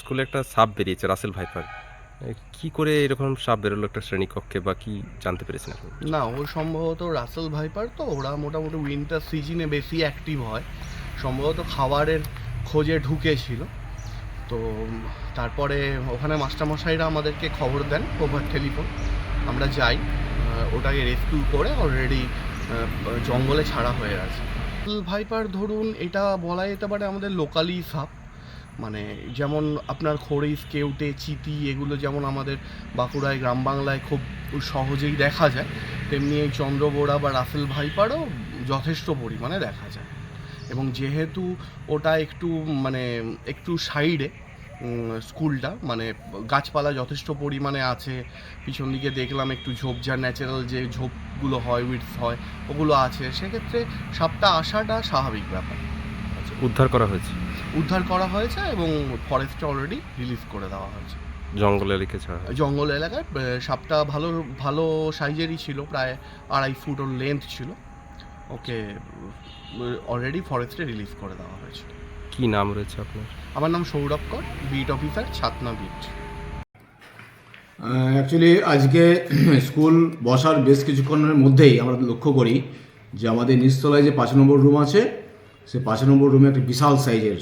স্কুলে একটা সাপ বেরিয়েছে, রাসেল ভাইপার। কি করে এরকম সাপ বেরোলো একটা শ্রেণীকক্ষে বা কি জানতে পেরেছেন না, ও সম্ভবত রাসেল ভাইপার তো, ওরা মোটামুটি উইন্টার সিজনে বেশি অ্যাক্টিভ হয়। সম্ভবত খাবারের খোঁজে ঢুকেছিল। তো, তারপরে ওখানে মাস্টারমশাইরা আমাদেরকে খবর দেন ওভার টেলিফোন। আমরা যাই ওটাকে রেস্কিউ করে অলরেডি জঙ্গলে ছাড়া হয়ে আছে ভাইপার ধরুন, এটা বলা যেতে পারে আমাদের লোকালি সাপ। মানে যেমন আপনার খড়িস কেউটে চিতি এগুলো যেমন আমাদের বাঁকুড়ায় গ্রাম বাংলায় খুব সহজেই দেখা যায় তেমনি এই চন্দ্রবোড়া বা রাসেল ভাইপারও যথেষ্ট পরিমাণে দেখা যায়। এবং যেহেতু ওটা একটু মানে একটু সাইডে স্কুলটা মানে গাছপালা যথেষ্ট পরিমাণে আছে পিছন দিকে দেখলাম একটু ঝোপঝাড় ন্যাচারাল যে ঝোপগুলো হয় উইডস হয় ওগুলো আছে সেক্ষেত্রে সাপটা আসাটা স্বাভাবিক ব্যাপার। আচ্ছা, উদ্ধার করা হয়েছে। উদ্ধার করা হয়েছে এবং ফরেস্টে অলরেডি রিলিজ করে দেওয়া হয়েছে। জঙ্গলে রেখে ছাড়া। জঙ্গল এলাকায় সাপটা ভালো ভালো সাইজেরই ছিল প্রায় আড়াই ফুট ওর লেন্থ ছিল। ওকে অলরেডি ফরেস্টে রিলিজ করে দেওয়া হয়েছে। কি নাম রয়েছে আপনার? আমার নাম Sourav Kar beat officer Chhatna beat actually আজকে স্কুল বসার বেশ কিছুক্ষণের মধ্যেই আমরা লক্ষ্য করি যে আমাদের নিচতলায় যে পাঁচ নম্বর রুম আছে সে পাঁচ নম্বর রুমে একটা বিশাল সাইজের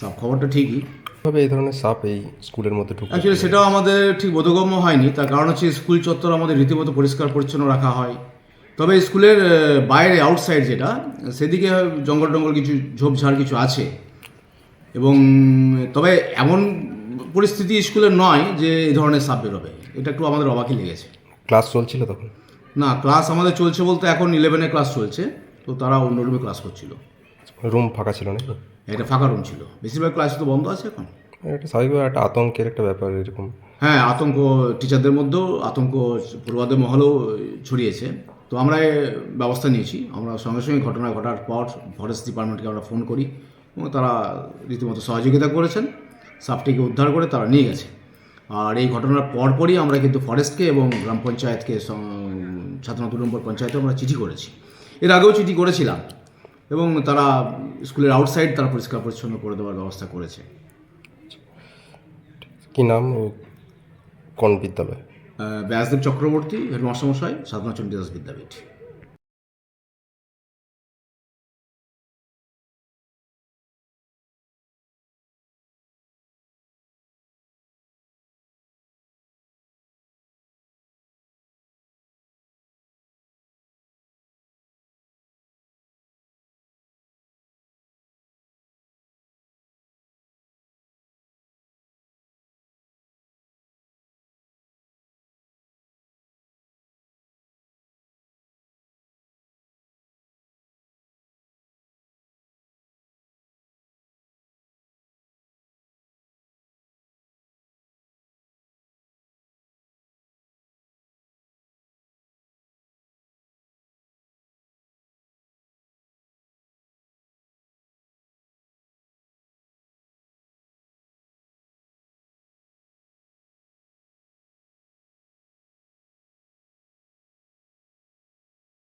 সাপ। খবরটা ঠিকই। তবে এই ধরনের সাপ এই স্কুলের মধ্যে ঢুকে অ্যাকচুয়ালি সেটাও আমাদের ঠিক বোধগম্য হয়নি। তার কারণ হচ্ছে স্কুল চত্বর আমাদের রীতিমতো পরিষ্কার পরিচ্ছন্ন রাখা হয়। তবে স্কুলের বাইরে আউটসাইড যেটা সেদিকে জঙ্গল টঙ্গল কিছু ঝোপঝাড় কিছু আছে। এবং তবে এমন পরিস্থিতি স্কুলের নয় যে এই ধরনের সাপ বেরোবে। এটা একটু আমাদের অবাকই লেগেছে। ক্লাস চলছিল তখন? না ক্লাস আমাদের চলছে বলতে এখন ইলেভেনে ক্লাস চলছে। তো তারা অন্য রুমে ক্লাস করছিল। রুম ফাঁকা ছিল নাকি? এটা ফাঁকা রুম ছিল। বেশিরভাগ ক্লাস তো বন্ধ আছে এখন। এটা স্বাভাবিকভাবে একটা আতঙ্কের একটা ব্যাপার এরকম। হ্যাঁ আতঙ্ক টিচারদের মধ্যেও আতঙ্ক পড়ুয়াদের মহলেও ছড়িয়েছে। তো আমরা ব্যবস্থা নিয়েছি। আমরা সঙ্গে সঙ্গে ঘটনা ঘটার পর ফরেস্ট ডিপার্টমেন্টকে আমরা ফোন করি এবং তারা রীতিমতো সহযোগিতা করেছেন। সাপটিকে উদ্ধার করে তারা নিয়ে গেছে। আর এই ঘটনার পরপরই আমরা কিন্তু ফরেস্টকে এবং গ্রাম পঞ্চায়েতকে ছাত্র দু নম্বর পঞ্চায়েতে আমরা চিঠি করেছি। এর আগেও চিঠি করেছিলাম। এবং তারা স্কুলের আউটসাইড তারা পরিষ্কার পরিচ্ছন্ন করে দেওয়ার ব্যবস্থা করেছে। কি নাম? কোন বিদ্যালয়? ব্যাসদেব চক্রবর্তী হেডমাস্টারমশাই সাধনাচন্ডী দাস বিদ্যাপীঠ।